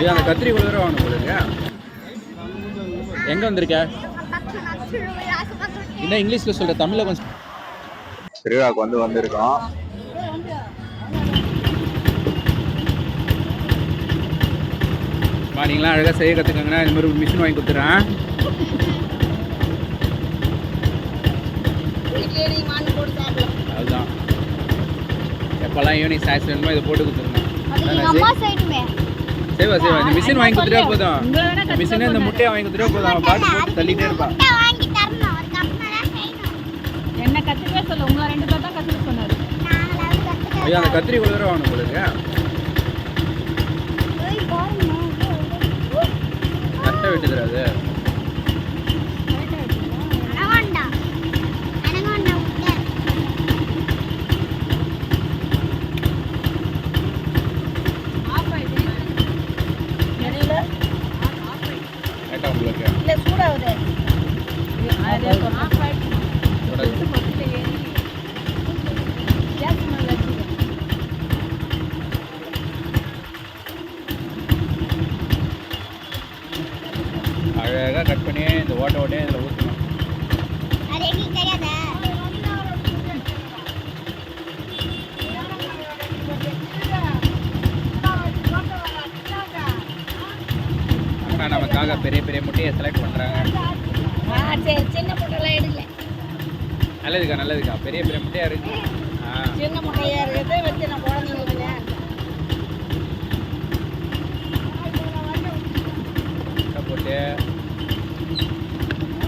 ஐயா அந்த கத்திரி குளிர வாங்கணும் போலுங்க எங்கே வந்திருக்க? என்ன இங்கிலீஷில் சொல்கிற தமிழில் கொஞ்சம் திருவிழாக்கு வந்து வந்திருக்கோம். நீங்களாம் அழகாக செய்ய கற்றுக்கங்கன்னா இந்த மாதிரி ஒரு மிஷின் வாங்கி கொடுத்துறேன். அதுதான். எப்போல்லாம் ஈவினிங் ஸ்நாக்ஸ் வேணுமோ இதை போட்டு கொடுத்துருங்க செய்வா இந்த மிஷின் வாங்கி கொடுத்துட்டே போதும். மிஷினே இந்த முட்டையை வாங்கி கொடுத்துட்டே போதும். அவன் பாட்டு போட்டு தள்ளிட்டே இருப்பான். என்ன கத்துக்கவே சொல்ல? உங்களை ரெண்டு பேர் தான் கத்துக்க சொன்னாரு. ஐயா அந்த கத்திரி குளிர வாங்கணும் போலுங்க அழகாக கட் பண்ணி இந்த ஓட்ட ஓட்டையே இதில் ஊற்றணும் அக்கா நமக்காக பெரிய பெரிய முட்டையை செலக்ட் பண்ணுறாங்க சின்ன முட்டைலாம் எடுக்கல. நல்லதுக்கா நல்லதுக்கா. பெரிய பெரிய முட்டையா இருக்கு. சின்ன முட்டையா இருக்குது வச்சு நான் குழந்தைங்களுக்கு போட்டு.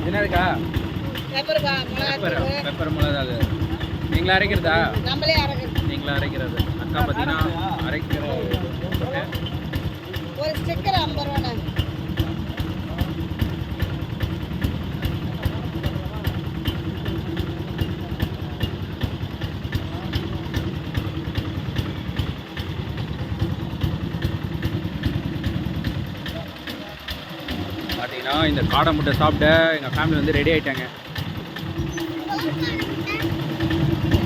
என்னதுக்கா? பெப்பருக்கா? பெப்பர்? பெப்பர் மிளகா அது நீங்களா அரைக்கிறதா? நம்மளே அரைக்கணும் நீங்களா அரைக்கிறது. அக்கா பார்த்தீங்கன்னா அரைக்கிற போட்டு ஒரு ஸ்டிக்கர் ஐம்பது ரூபா பார்த்தீங்கன்னா இந்த காடை முட்டை சாப்பிட்ட எங்கள் ஃபேமிலி வந்து ரெடி ஆகிட்டாங்க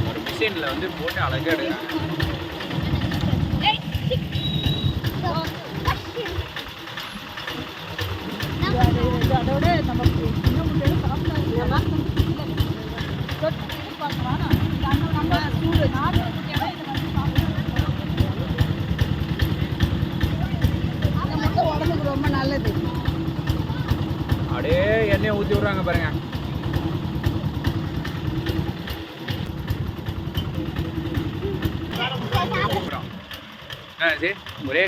ஒரு மிஷினில் வந்து போட்டு அழகாக எடுக்கிறாங்க அதோட நம்ம சின்ன முட்டையோட சாப்பிட்டாங்க நம்ம சூடு. நாடு முட்டையோட இதை வந்து சாப்பிடலாம் அந்த முட்டை உடம்புக்கு ரொம்ப நல்லது அப்படியே எண்ணெயை ஊற்றி விட்றாங்க பாருங்க. அப்புறம் ஒரே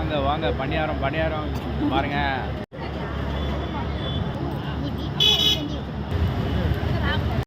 அங்கே வாங்க பணியாரம் பணியாரம். பாருங்க.